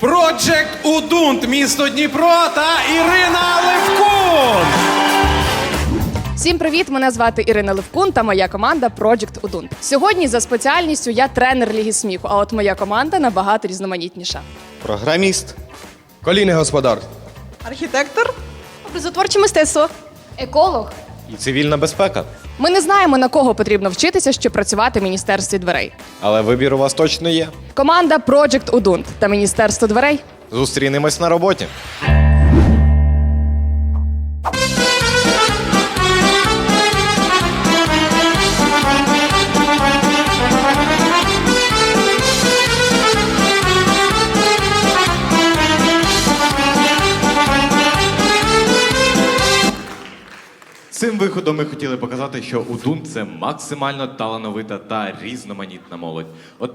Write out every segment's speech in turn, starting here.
Project Удунт, місто Дніпро та Ірина Левкун. Всім привіт! Мене звати Ірина Левкун та моя команда Project Удунт. Сьогодні за спеціальністю я тренер Ліги сміху, а от моя команда набагато різноманітніша. Програміст. Колійний господар. Архітектор? Образотворче мистецтво. Еколог. І цивільна безпека. Ми не знаємо на кого потрібно вчитися, щоб працювати в міністерстві дверей. Але вибір у вас точно є. Команда Project Удунт та Міністерство дверей. Зустрінемось на роботі. Цим виходом ми хотіли показати, що Удун це максимально талановита та різноманітна молодь. От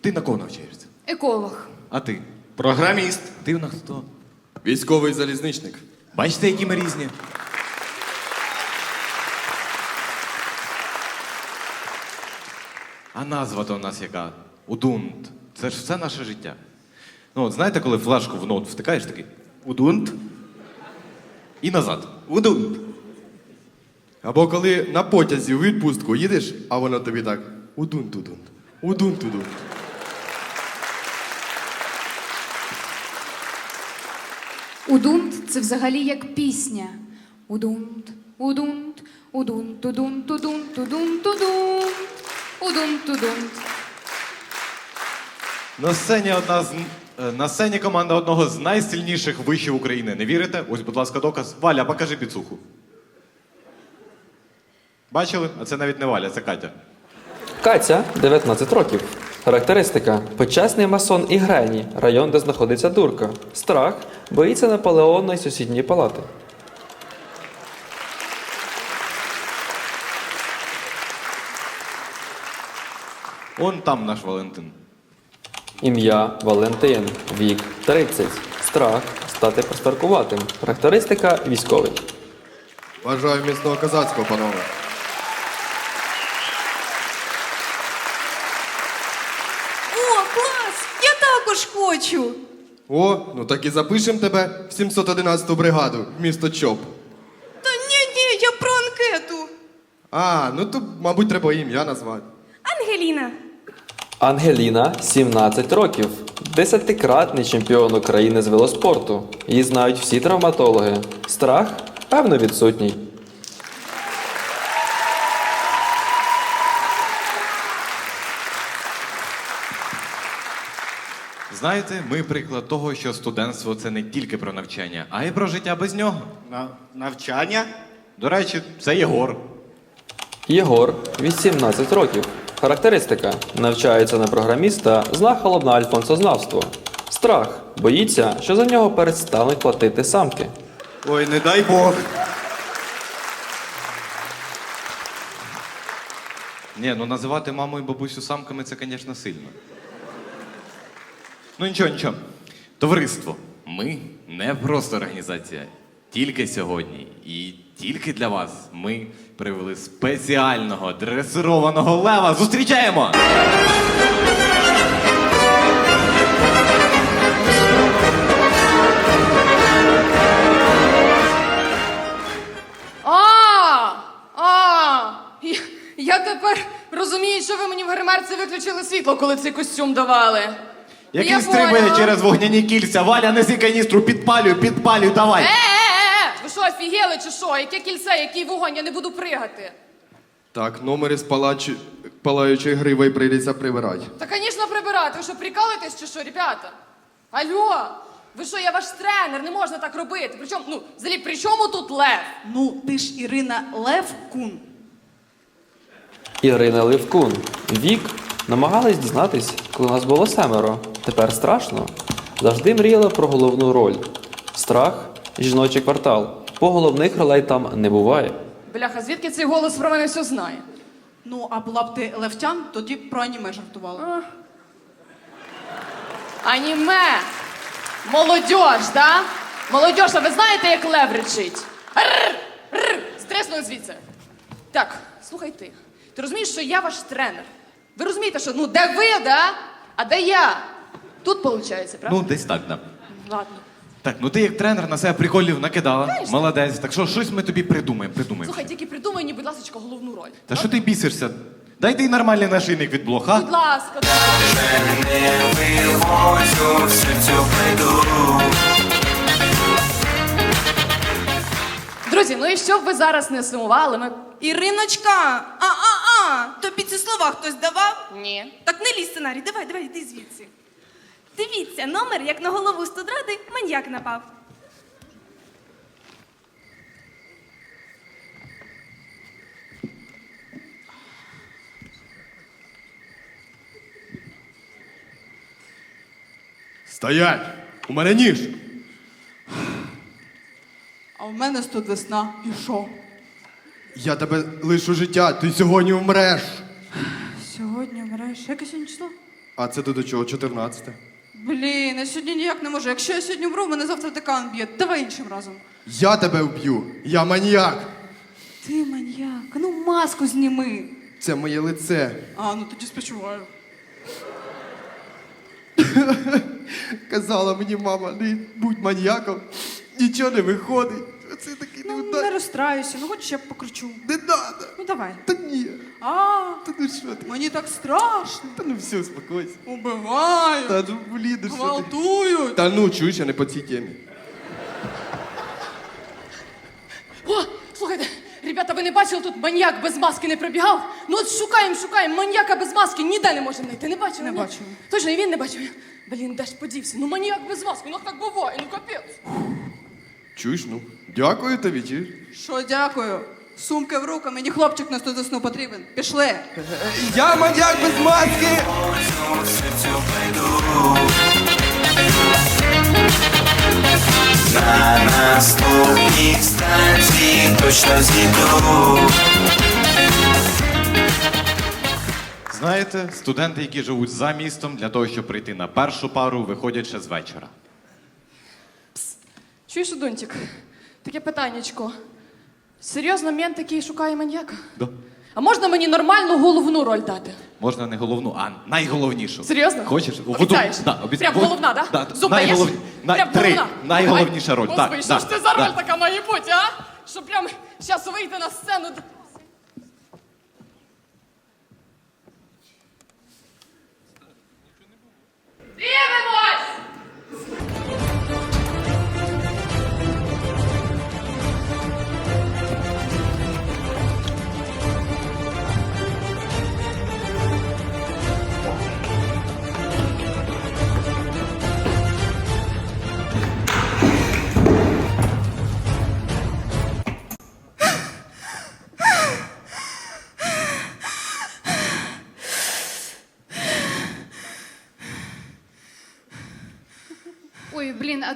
ти на кого навчаєшся? Еколог. А ти? Програміст. Ти на хто? Військовий залізничник. Бачите, які ми різні? А назва то у нас яка? Удунт. Це ж все наше життя. Ну, от знаєте, коли флешку в ноут втикаєш такий? Удунт. І назад. Удунт. Або коли на потязі у відпустку їдеш, а воно тобі так. Удунт, удунт. Удунт, удунт. Удунт це взагалі як пісня. Удунт, удунт, удунт, удунт, удунт, удунт, удунт, удунт, удунт. На сцені одна з е, на сцені команда одного з найсильніших вишів України. Не вірите? Ось, будь ласка, доказ. Валя, покажи підсуху. Бачили? А це навіть не Валя, це Катя. Катя 19 років. Характеристика: почесний масон і грені, район, де знаходиться дурка. Страх боїться Наполеона і сусідньої палати. Он там наш Валентин. Ім'я Валентин. Вік 30. Страх стати простаркуватим. Характеристика військовий. Бажаю міцного козацького, панове. О, клас! Я також хочу. О, ну так і запишемо тебе в 711-ту бригаду, в місто Чоп. Та ні, ні, я про анкету. А, ну то, мабуть, треба ім'я назвати. Ангеліна. Ангеліна 17 років. Десятикратний чемпіон України з велоспорту. Її знають всі травматологи. Страх певно відсутній. Знаєте, ми приклад того, що студентство це не тільки про навчання, а й про життя без нього. На навчання. До речі, це Єгор. Єгор 18 років. Характеристика: навчається на програміста, зна холодне альфонсознавство. Страх боїться, що за нього перестануть платити самки. Ой, не дай Бог. Ні, ну називати маму і бабусю самками це, звісно, сильно. Ну нічого, нічого. Товариство, ми не просто організація. Тільки сьогодні і тільки для вас ми привели спеціального дресированого лева. Зустрічаємо! А! А! Я, тепер розумію, що ви мені в гримерці виключили світло, коли цей костюм давали. Який Я стрибає поняла. через вогняні кільця. Валя, неси каністру, підпалюй, підпалюй, давай. Е-е-е! Ви що, офігели чи що? Яке кільце, який вогонь, я не буду пригати. Так, номери з палачі... палаючої гривою прийдеться прибирати. Та, звісно, прибирати. Ви що, прикалуєтесь чи що, ребята? Алло! Ви що, я ваш тренер, не можна так робити. Причому, ну, взагалі, при чому тут лев? Ну, ти ж Ірина Левкун. Ірина Левкун. Вік намагались дізнатись, коли нас було семеро. Тепер страшно. Завжди мріяла про головну роль. Страх жіночий квартал. По головних ролей там не буває. Бляха, звідки цей голос про мене все знає? Ну, а була б ти левтян, тоді б про аніме жартувала. Аніме! Молодьож, да? Молодьож, а ви знаєте, як лев речить? Стреснули звідси. Так, слухай ти. Ти розумієш, що я ваш тренер? Ви розумієте, що ну де ви, да? А де я? Тут виходить, правда? Ну, десь так, да. Ладно. Так, ну ти як тренер на себе приколів накидала. Молодець. Так що щось ми тобі придумаємо, придумаємо. Слухай, тільки придумай мені, будь ласка, головну роль. Та що ти бісишся? Дай ти нормальний нашийник від блох, а? Будь ласка, давай. Друзі, ну і щоб ви зараз не сумували, ми. Іриночка, а-а-а, тобі ці слова хтось давав? Ні. Так не лізь сценарій, давай, давай, йди звідси. Дивіться, номер, як на голову студради, маньяк напав. Стоять! У мене ніж! А в мене тут весна. І що? Я тебе лишу життя, ти сьогодні вмреш. Сьогодні вмреш. Яке сьогодні число? А це ти до чого? 14? Блін, я сьогодні ніяк не можу. Якщо я сьогодні вмру, мене завтра декан б'є. Давай іншим разом. Я тебе вб'ю. Я маніяк. Ти маньяк. Ну маску зніми. Це моє лице. А, ну тоді спочуваю. Казала мені мама, не будь маніяком, нічого не виходить. Оце такий Ну, не розстраюся, ну хочеш я покручу. Не надо. Ну давай. Та ні. А, Та ну що ти? мені так страшно. Та ну все, успокойся. Убивають, Та ну блін, ну що ти? гвалтують. Та ну чуєш, я не по цій темі. О, слухайте, ребята, ви не бачили, тут маньяк без маски не пробігав? Ну от шукаємо, шукаємо, маньяка без маски ніде не можемо знайти. Не бачили? Не бачили. Точно, і він не бачив. Блін, де ж подівся? Ну маньяк без маски, ну так буває, ну капець. Чуєш, ну? Дякую тобі, чуєш? Що дякую? Сумки в руки, мені хлопчик на сну потрібен. Пішли. Я маньяк без маски! Наступній станції точно зійду. Знаєте, студенти, які живуть за містом, для того, щоб прийти на першу пару, виходять ще з вечора. Чуєш, Дунтик? Таке питаннячко. Серйозно, мент такий шукає маньяка? Да. А можна мені нормальну головну роль дати? Можна не головну, а найголовнішу. Серйозно? Хочеш? Обіцяєш? Да, обіц... Прям головна, да? Да, Зуб найголов... даєш? Най... Прям Три. головна? Найголовніша роль. Господи, так, що да, ж це за роль да. така має бути, а? Щоб прям зараз вийти на сцену. Дивимось!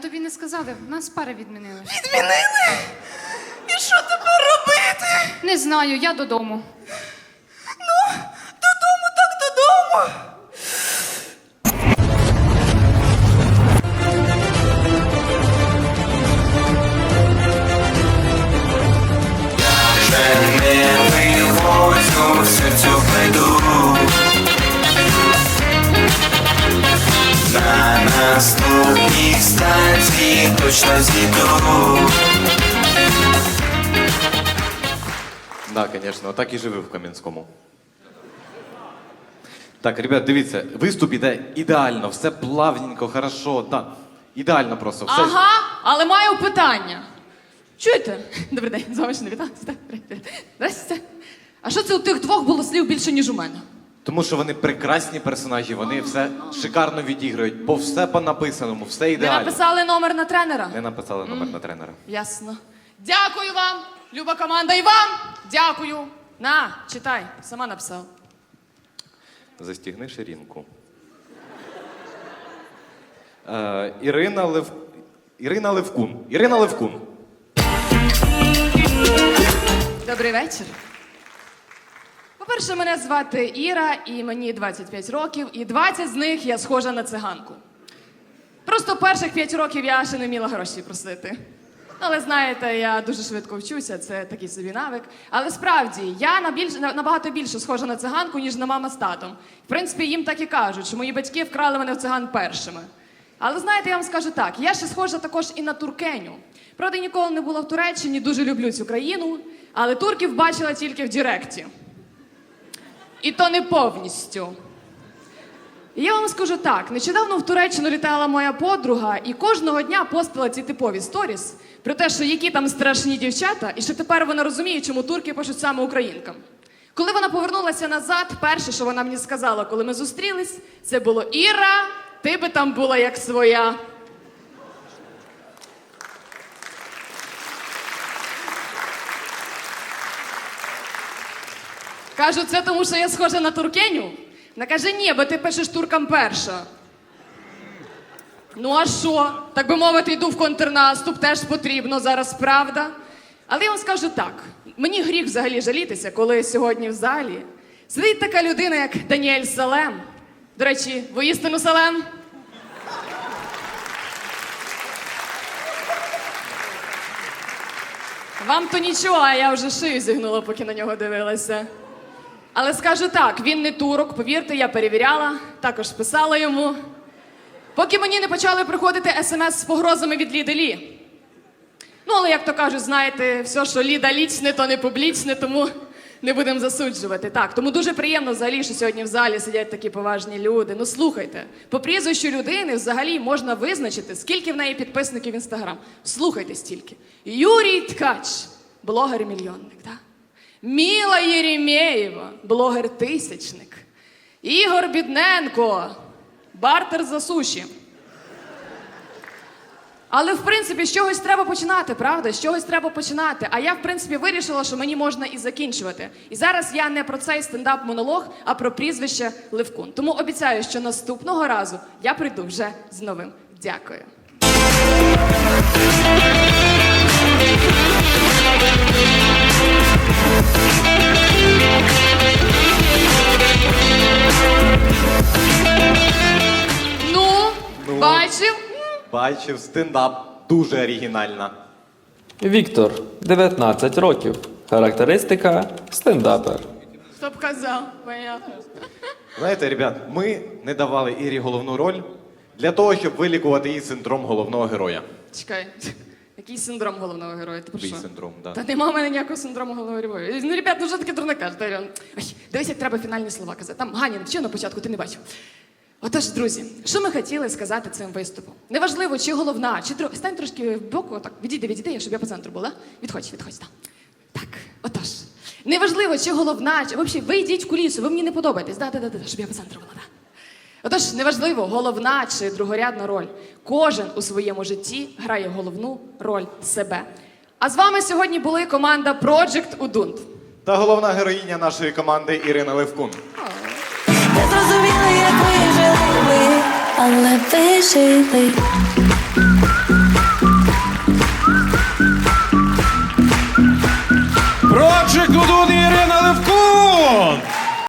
Тобі не сказали, в нас пари відмінили. Відмінили? І що тепер робити? Не знаю, я додому. Точно зійду. Да, звісно, так і живи в Кам'янському. Так, ребят, дивіться, виступ іде ідеально, все плавненько, хорошо, да. Ідеально просто. Все. Ага, але маю питання. Чуєте? Добрий день, з вами ще не віталися. Здрасте. А що це у тих двох було слів більше, ніж у мене? Тому що вони прекрасні персонажі, вони все шикарно відіграють, по все по написаному, все Ви ідеально. написали номер на тренера? Не написали номер на тренера. Ясно. Дякую вам, люба команда, і вам дякую. На, читай, сама написав. Застігни ширинку. Е, Ірина Лев... Ірина Левкун. Ірина Левкун. Добрий вечір. По-перше, мене звати Іра, і мені 25 років, і 20 з них я схожа на циганку. Просто перших 5 років я ще не вміла гроші просити. Але знаєте, я дуже швидко вчуся, це такий собі навик. Але справді я на набагато більше схожа на циганку, ніж на мама з татом. В принципі, їм так і кажуть, що мої батьки вкрали мене в циган першими. Але знаєте, я вам скажу так: я ще схожа також і на туркеню. Правда, ніколи не була в Туреччині, дуже люблю цю країну, але турків бачила тільки в Діректі. І то не повністю. Я вам скажу так: нещодавно в Туреччину літала моя подруга, і кожного дня постила ці типові сторіс про те, що які там страшні дівчата, і що тепер вона розуміє, чому турки пишуть саме українкам. Коли вона повернулася назад, перше, що вона мені сказала, коли ми зустрілись, це було Іра, ти би там була як своя. Кажу, це тому, що я схожа на туркеню. Вона каже, ні, бо ти пишеш туркам перша. Ну а що? Так би мовити, йду в контрнаступ, теж потрібно зараз, правда. Але я вам скажу так: мені гріх взагалі жалітися, коли сьогодні в залі сидить така людина, як Даніель Салем. До речі, воістину Салем. Вам то нічого, а я вже шию зігнула, поки на нього дивилася. Але скажу так, він не турок, повірте, я перевіряла, також писала йому. Поки мені не почали приходити смс з погрозами від Ліди Лі. Ну, але як то кажуть, знаєте, все, що Ліда лічне, то не публічне, тому не будемо засуджувати. Так, тому дуже приємно взагалі, що сьогодні в залі сидять такі поважні люди. Ну слухайте, по прізвищу людини взагалі можна визначити, скільки в неї підписників в інстаграм. Слухайте стільки. Юрій Ткач, блогер-мільйонник, так? Міла Єремєєва, блогер-тисячник. Ігор Бідненко, бартер за суші. Але в принципі з чогось треба починати, правда? З чогось треба починати. А я, в принципі, вирішила, що мені можна і закінчувати. І зараз я не про цей стендап-монолог, а про прізвище Левкун. Тому обіцяю, що наступного разу я прийду вже з новим. Дякую. Ну, бачив? Бачив стендап дуже оригінальна. Віктор, 19 років. Характеристика стендапер. Хто казав, понятно. Знаєте, ребят, ми не давали Ірі головну роль для того, щоб вилікувати її синдром головного героя. Чекай, який синдром головного героя? Ти про Твій що? синдром, да. Та нема в мене ніякого синдрому головного героя. Ну, ребят, ну що таке дурне кажете? Альон? Ой, дивись, як треба фінальні слова казати. Там Ганя вчив на початку, ти не бачив. Отож, друзі, що ми хотіли сказати цим виступом? Неважливо, чи головна, чи друга. Стань трошки в боку, так, відійди, відійди, щоб я по центру була. Відходь, відходь, так. Так, отож. Неважливо, чи головна, чи взагалі ви йдіть в кулісу, ви мені не подобаєтесь. Да, да, да, да, щоб я по центру була. Да. Отож, неважливо, головна чи другорядна роль. Кожен у своєму житті грає головну роль себе. А з вами сьогодні були команда Project Удунт. Та головна героїня нашої команди Ірина Левкун. Не зрозуміли, як ви жили ви, але ви жили.